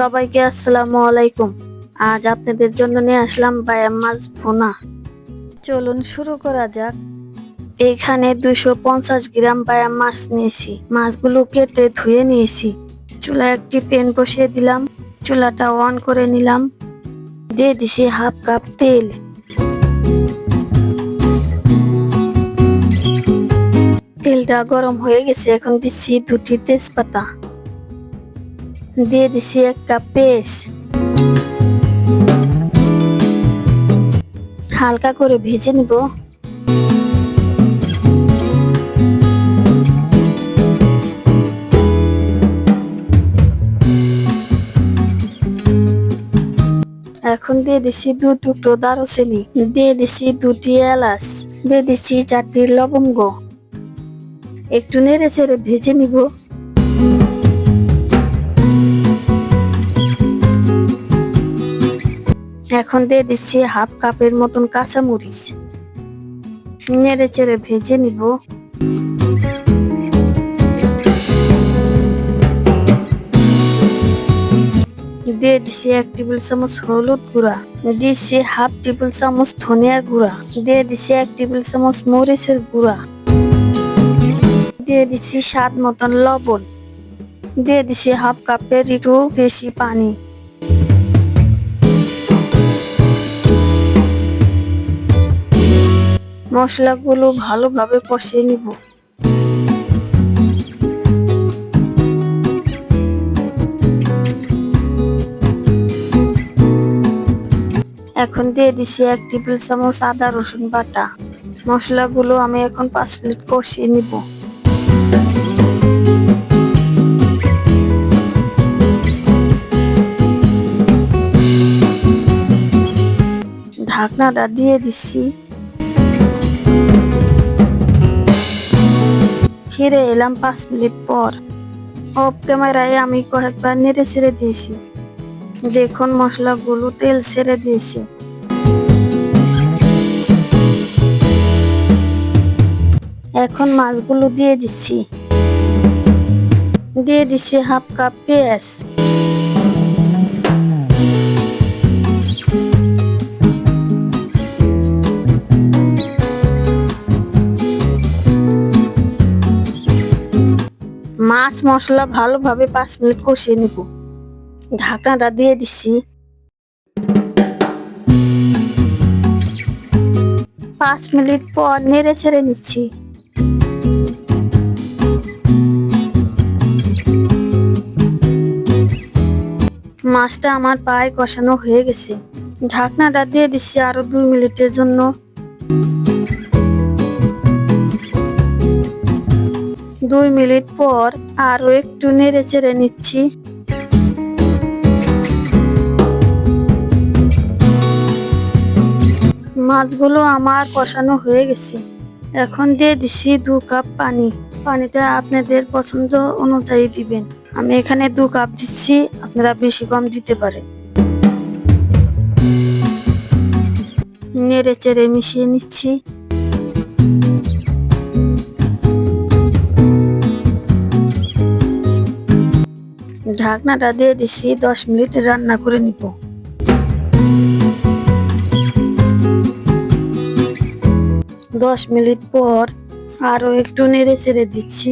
সবাইকে আসসালামু আলাইকুম। আজ আপনাদের জন্য নিয়ে আসলাম বায়াম মাছ ভুনা। চলুন শুরু করা যাক। এখানে দুশো পঞ্চাশ গ্রাম বায়াম মাছ নিয়েছি। মাছগুলো কেটে ধুয়ে নিয়েছি। চুলায় একটি প্যান বসিয়ে দিলাম। চুলাটা অন করে নিলাম। দিয়ে দিছি হাফ কাপ তেল। তেলটা গরম হয়ে গেছে এখন দিচ্ছি দুটি তেজপাতা। দিয়ে দিছি এক পেস্ট। হালকা করে ভেজে নিব। এখন দিয়ে দিছি দু টুকরো দারুচিনি, দিয়ে দিছি দুটি এলাচ, দিয়ে দিচ্ছি চারটি লবঙ্গ। একটু নেড়ে চেড়ে ভেজে নিব। এখন দিয়ে দিচ্ছি হাফ কাপের মতন কাঁচা মরিচ নেড়ে চেড়ে ভেজে নিব। দিয়ে দিচ্ছি এক টেবিল চামচ হলুদ গুঁড়া। দিচ্ছি হাফ টেবিল চামচ ধনিয়ার গুঁড়া। দিয়ে দিচ্ছি এক টেবিল চামচ মরিচের গুঁড়া। দিয়ে দিচ্ছি স্বাদ মতন লবণ। দিয়ে দিচ্ছি হাফ কাপের একটু বেশি পানি। মশলাগুলো ভালোভাবে কষিয়ে নিব। এখন দিয়ে দিছি এক টেবিল চামচ আদা, রসুন বাটা। মশলাগুলো আমি এখন পাঁচ মিনিট কষিয়ে নিব। ঢাকনাটা দিয়ে দিচ্ছি ফিরে এলাম পাঁচ মিনিট পর। অফ ক্যামেরায় আমি কয়েকবার নেড়ে ছেড়ে দিয়েছি। দেখুন মশলাগুলো তেল ছেড়ে দিয়েছে। এখন মাছগুলো দিয়ে দিচ্ছি। দিয়ে দিচ্ছি হাফ কাপ পেঁয়াজ। মাছ মশলা ভালোভাবে পাঁচ মিনিট কষিয়ে নিব। ঢাকনাটা দিয়ে দিচ্ছি পাঁচ মিনিট পর নেড়ে ছেড়ে নিচ্ছি। মাছটা আমার পায়ে কষানো হয়ে গেছে। ঢাকনাটা দিয়ে দিচ্ছি আরও দুই মিনিটের জন্য। দুই মিনিট পর আরও একটু নেড়ে চেড়ে নিচ্ছি। মাছগুলো আমার কষানো হয়ে গেছে। এখন দিয়ে দিচ্ছি দু কাপ পানি। পানিটা আপনাদের পছন্দ অনুযায়ী দিবেন। আমি এখানে দু কাপ দিচ্ছি, আপনারা বেশি কম দিতে পারেন। নেড়ে চেড়ে মিশিয়ে নিচ্ছি। ঢাকনাটা দিয়ে দিচ্ছি দশ মিনিট রান্না করে নিব। দশ মিনিট পর আরও একটু নেড়ে চেড়ে দিচ্ছি।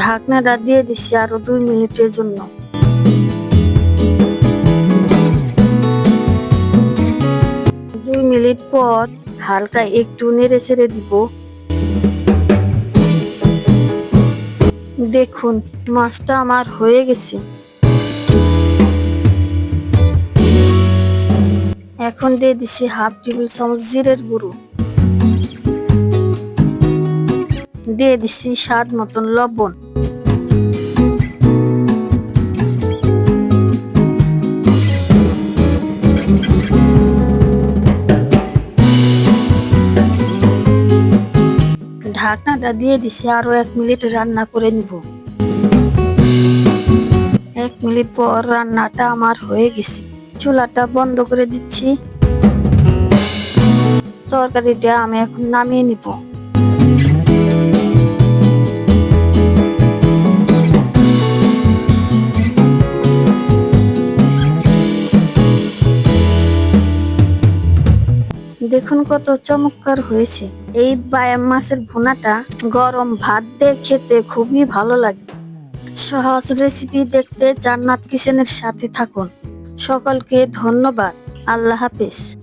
ঢাকনাটা দিয়ে দিচ্ছি আরও দুই মিনিটের জন্য। দুই মিনিট পর হালকা একটু নেড়ে ছেড়ে দিব। দেখুন, মাছটা আমার হয়ে গেছে। এখন দিয়ে দিছি হাফ টেবিল চামচ জিরের গুঁড়ো। দিয়ে দিচ্ছি স্বাদ মতন লবণ। ঢাকনাটা দিয়ে দিছি, আরও এক মিনিট রান্না করে নিব। এক মিনিট পর রান্নাটা আমার হয়ে গেছে। চুলাটা বন্ধ করে দিচ্ছি। তরকারিটা আমি এখন নামিয়ে নিব। দেখুন কত চমৎকার হয়েছে। এই বায়াম মাছের ভুনাটা গরম ভাত দিয়ে খেতে খুবই ভালো লাগে। সহজ রেসিপি দেখতে জান্নাত কিচেনের সাথে থাকুন। সকলকে ধন্যবাদ। আল্লাহ হাফিজ।